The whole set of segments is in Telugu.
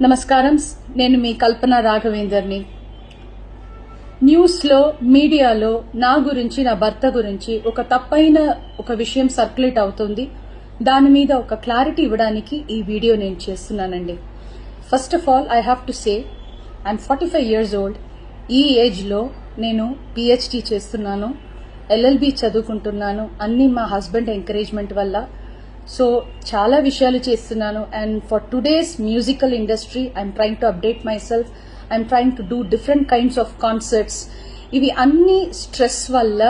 నమస్కారం. నేను మీ కల్పన రాఘవేందర్ని. న్యూస్లో మీడియాలో నా గురించి నా భర్త గురించి ఒక తప్పైన ఒక విషయం సర్క్యులేట్ అవుతుంది. దాని మీద ఒక క్లారిటీ ఇవ్వడానికి ఈ వీడియో నేను చేస్తున్నానండి. First of all I have to say I'm forty five years old ఈ ఏజ్లో నేను పిహెచ్డి చేస్తున్నాను. ఎల్ఎల్బి చదువుకుంటున్నాను. అన్నీ మా హస్బెండ్ ఎంకరేజ్మెంట్ వల్ల సో చాలా విషయాలు చేస్తున్నాను. And for today's musical industry I'm trying to update myself I'm trying to do different kinds of concerts ఇవి అన్ని స్ట్రెస్ వల్ల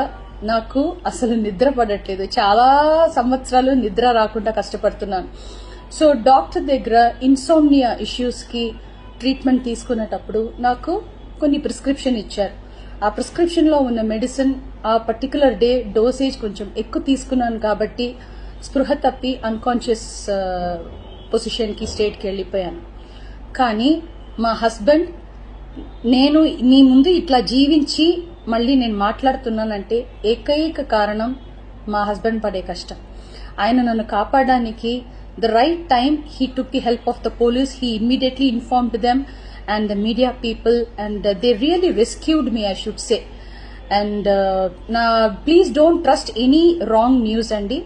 నాకు అసలు నిద్ర పడట్లేదు. చాలా సంవత్సరాలు నిద్ర రాకుండా కష్టపడుతున్నాను. సో డాక్టర్ దగ్గర ఇన్సోమ్నియా ఇష్యూస్కి ట్రీట్మెంట్ తీసుకునేటప్పుడు నాకు కొన్ని ప్రిస్క్రిప్షన్ ఇచ్చారు. ఆ ప్రిస్క్రిప్షన్లో ఉన్న మెడిసిన్ ఆ పర్టికులర్ డే డోసేజ్ కొంచెం ఎక్కువ తీసుకున్నాను కాబట్టి స్పృహ తప్పి అన్కాన్షియస్ పొజిషన్కి స్టేట్కి వెళ్ళిపోయాను. కానీ మా హస్బెండ్ నేను నీ ముందు ఇట్లా జీవించి మళ్ళీ నేను మాట్లాడుతున్నానంటే ఏకైక కారణం మా హస్బెండ్ పడే కష్టం. ఆయన నన్ను కాపాడడానికి the right time he took the help of the police he immediately informed them and the media people and they really rescued me I should say and నా please don't trust any wrong news అండి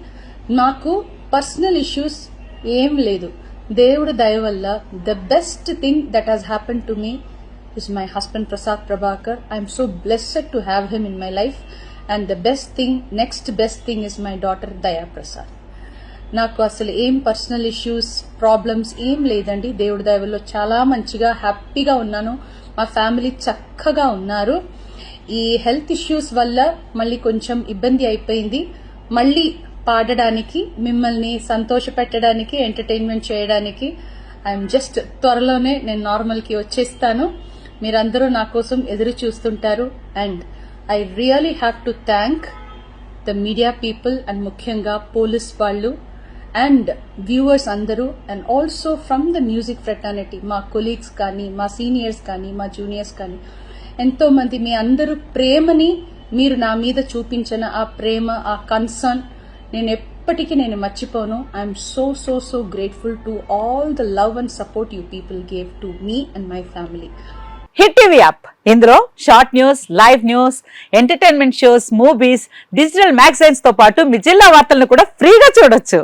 నాకు పర్సనల్ ఇష్యూస్ ఏం లేదు. దేవుడు దయ వల్ల the best thing that has happen to me is my husband Prasad Prabhakar. I'm so blessed to have him in my life and the best thing next best thing is my daughter Daya Prasad. నాకు అసలు ఏం పర్సనల్ ఇష్యూస్ ప్రాబ్లమ్స్ ఏం లేదండి. దేవుడి దయవల్లో చాలా మంచిగా హ్యాపీగా ఉన్నాను. మా ఫ్యామిలీ చక్కగా ఉన్నారు. ఈ హెల్త్ ఇష్యూస్ వల్ల మళ్ళీ కొంచెం ఇబ్బంది అయిపోయింది. మళ్ళీ పాడడానికి మిమ్మల్ని సంతోష పెట్టడానికి ఎంటర్టైన్మెంట్ చేయడానికి ఐఎమ్ జస్ట్ త్వరలోనే నేను నార్మల్కి వచ్చేస్తాను. మీరందరూ నా కోసం ఎదురు చూస్తుంటారు. And I really have to thank the media people and ముఖ్యంగా పోలీస్ వాళ్ళు అండ్ వ్యూవర్స్ అందరూ and also from the music fraternity మా కొలీగ్స్ కానీ మా సీనియర్స్ కానీ మా జూనియర్స్ కానీ. ఎంతోమంది మీ అందరూ ప్రేమని మీరు నా మీద చూపించిన ఆ ప్రేమ ఆ కన్సర్న్ నేను ఎప్పటికీ నేను మర్చిపోను. I'm so so so grateful to all the love and support you people gave to me and my family Hit TV app ఇందులో short news live news entertainment shows movies digital మ్యాగజైన్స్తో పాటు మీ జిల్లా వార్తలను కూడా ఫ్రీగా చూడొచ్చు.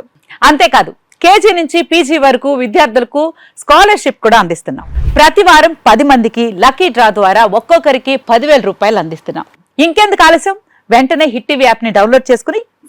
అంతేకాదు కేజీ నుంచి పీజీ వరకు విద్యార్థులకు స్కాలర్షిప్ కూడా అందిస్తున్నాం. ప్రతి వారం పది మందికి లక్కీ డ్రా ద్వారా ఒక్కొక్కరికి పదివేల రూపాయలు అందిస్తున్నాం. ఇంకెందుకు ఆలస్యం? వెంటనే హిట్ టీవీ యాప్ని డౌన్లోడ్ చేసుకుని